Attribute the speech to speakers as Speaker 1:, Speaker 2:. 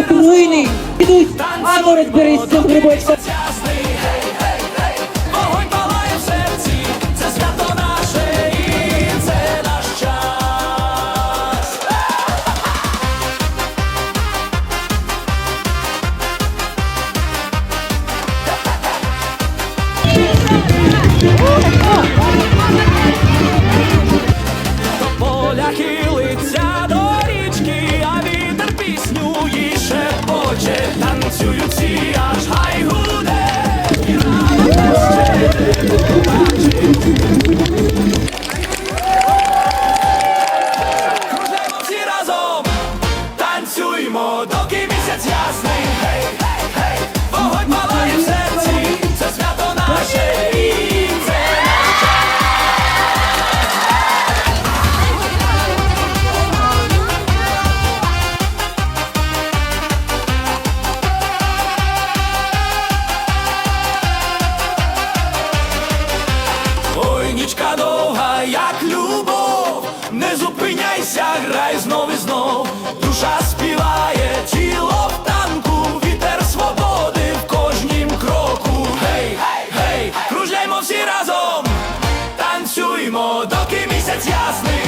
Speaker 1: війни. Ідуть, а ну розберись з цим грибочком.
Speaker 2: Ясний, гей, танцюють всі, аж гайгуде, і радість ще не побачить. ясний.